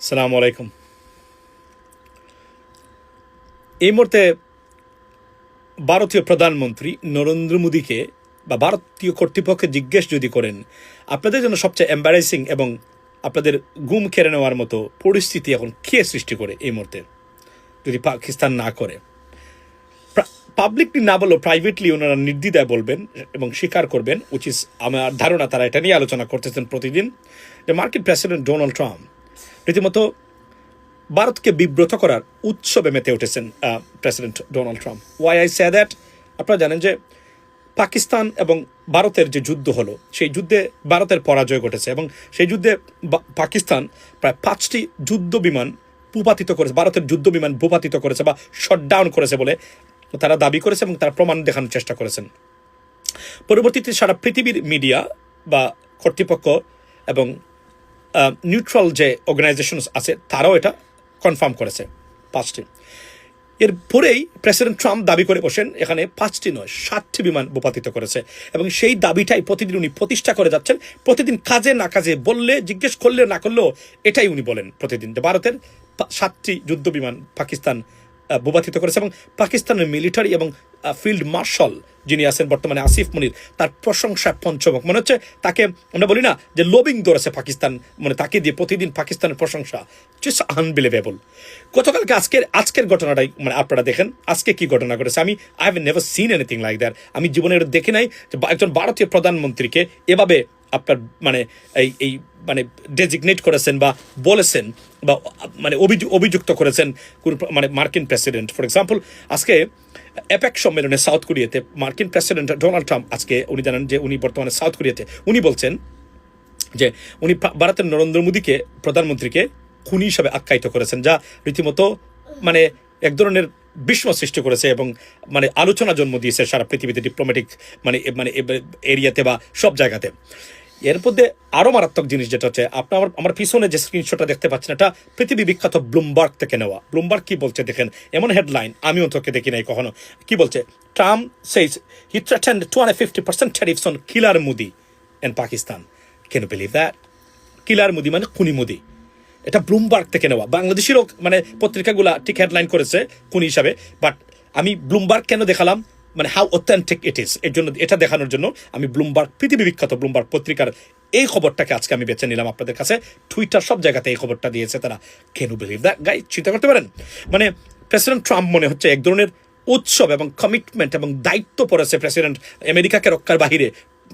সালাম আলাইকুম। এই মুহূর্তে ভারতীয় প্রধানমন্ত্রী নরেন্দ্র মোদীকে বা ভারতীয় কর্তৃপক্ষকে জিজ্ঞেস যদি করেন, আপনাদের জন্য সবচেয়ে এম্বারেসিং এবং আপনাদের গুম কেড়ে নেওয়ার মতো পরিস্থিতি এখন কে সৃষ্টি করে এই মুহূর্তে? যদি পাকিস্তান না করে। পাবলিকলি না বললেও প্রাইভেটলি ওনারা নির্দ্বিধায় বলবেন এবং স্বীকার করবেন উচিত আমার ধারণা তারা এটা নিয়ে আলোচনা করতেছেন প্রতিদিন, যে মার্কিন প্রেসিডেন্ট ডোনাল্ড ট্রাম্প রীতিমতো ভারতকে বিব্রত করার উৎসবে মেতে উঠেছেন president Donald Trump why I say that আপনারা জানেন যে পাকিস্তান এবং ভারতের যে যুদ্ধ হলো, সেই যুদ্ধে ভারতের পরাজয় ঘটেছে এবং সেই যুদ্ধে পাকিস্তান প্রায় পাঁচটি যুদ্ধ বিমান ভূপাতিত করেছে, ভারতের যুদ্ধ বিমান ভূপাতিত করেছে বা শটডাউন করেছে বলে তারা দাবি করেছে এবং তারা প্রমাণ দেখানোর চেষ্টা করেছেন। পরবর্তীতে সারা পৃথিবীর মিডিয়া বা কর্তৃপক্ষ এবং নিউট্রাল যে অর্গানাইজেশন আছে তারাও এটা কনফার্ম করেছে পাঁচটি। এর পরেই প্রেসিডেন্ট ট্রাম্প দাবি করে বসেন এখানে পাঁচটি নয় সাতটি বিমান ভূপাতিত করেছে। এবং সেই দাবিটাই প্রতিদিন উনি প্রতিষ্ঠা করে যাচ্ছেন। প্রতিদিন কাজে না কাজে বললে জিজ্ঞেস করলে না করলেও এটাই উনি বলেন প্রতিদিন ভারতের সাতটি যুদ্ধ বিমান পাকিস্তান আহ, ভূপাতিত করেছে। এবং পাকিস্তানের মিলিটারি এবং ফিল্ড মার্শাল যিনি আছেন বর্তমানে আসিফ মনির, তার প্রশংসা পঞ্চমক। মনে হচ্ছে তাকে আমরা বলি না যে লোবিং ধরেছে পাকিস্তান মানে তাকে দিয়ে প্রতিদিন পাকিস্তানের প্রশংসা জাস্ট আনবিলিভেবল গতকালকে আজকের আজকের ঘটনাটাই মানে আপনারা দেখেন, আজকে কি ঘটনা ঘটেছে? আমি I have never seen anything like there আমি জীবনে এটা দেখি নাই যে একজন ভারতীয় প্রধানমন্ত্রীকে এভাবে আপনার মানে এই এই মানে ডেজিগনেট করেছেন বা বলেছেন বা মানে অভিযু- অভিযুক্ত করেছেন মানে মার্কিন প্রেসিডেন্ট। ফর এক্সাম্পল আজকে অ্যাপেক সম্মেলনে সাউথ কোরিয়াতে মার্কিন প্রেসিডেন্ট ডোনাল্ড ট্রাম্প আজকে উনি জানেন যে উনি বর্তমানে সাউথ কোরিয়াতে, উনি বলছেন যে উনি ভারতের নরেন্দ্র মোদীকে, প্রধানমন্ত্রীকে খুনি হিসাবে আখ্যায়িত করেছেন, যা রীতিমতো মানে এক ধরনের বিস্ময় সৃষ্টি করেছে এবং মানে আলোচনা জন্ম দিয়েছে সারা পৃথিবীতে ডিপ্লোম্যাটিক মানে মানে এরিয়াতে বা সব জায়গাতে। এর মধ্যে আরও মারাত্মক জিনিস যেটা হচ্ছে আপনার আমার আমার পিছনে যে স্ক্রিনশটটা দেখতে পাচ্ছেন, এটা পৃথিবী বিখ্যাত ব্লুমবার্গ থেকে নেওয়া। ব্লুমবার্গ কি বলছে দেখেন, এমন হেডলাইন আমিও তোকে দেখি নাই কখনো। কি বলছে? Trump says he threatened two hundred fifty percent tariffs on killer Modi and Pakistan can believe that কিলার মুদি মানে খুনি মুদি। এটা ব্লুমবার্গ থেকে নেওয়া। বাংলাদেশেরও মানে পত্রিকাগুলা ঠিক হেডলাইন করেছে খুনি হিসাবে বাট আমি ব্লুমবার্গ কেন দেখালাম? মানে হাউ অথেন্টিক ইট ইজ এর জন্য এটা দেখানোর জন্য আমি ব্লুমবার্গ পৃথিবী বিখ্যাত ব্লুমবার্গ পত্রিকার এই খবরটাকে আজকে আমি বেছে নিলাম আপনাদের কাছে। টুইটার সব জায়গাতে এই খবরটা দিয়েছে তারা। কেন বিলিভ দ্য গাই চিন্তা করতে পারেন? মানে প্রেসিডেন্ট ট্রাম্প মনে হচ্ছে এক ধরনের উৎসব এবং কমিটমেন্ট এবং দায়িত্ব পড়েছে প্রেসিডেন্ট আমেরিকাকে রক্ষার বাহিরে।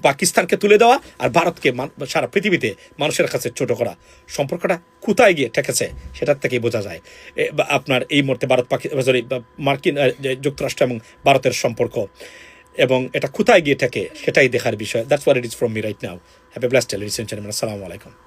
পাকিস্তানকে তুলে দেওয়া আর ভারতকে সারা পৃথিবীতে মানুষের কাছে ছোট করা। সম্পর্কটা কোথায় গিয়ে ঠেকেছে সেটার থেকেই বোঝা যায়। আপনার এই মুহূর্তে ভারত সরি মার্কিন যুক্তরাষ্ট্র এবং ভারতের সম্পর্ক এবং এটা কোথায় গিয়ে ঠেকে সেটাই দেখার বিষয়। That's where it is from me right now have a television channel আসসালামু আলাইকুম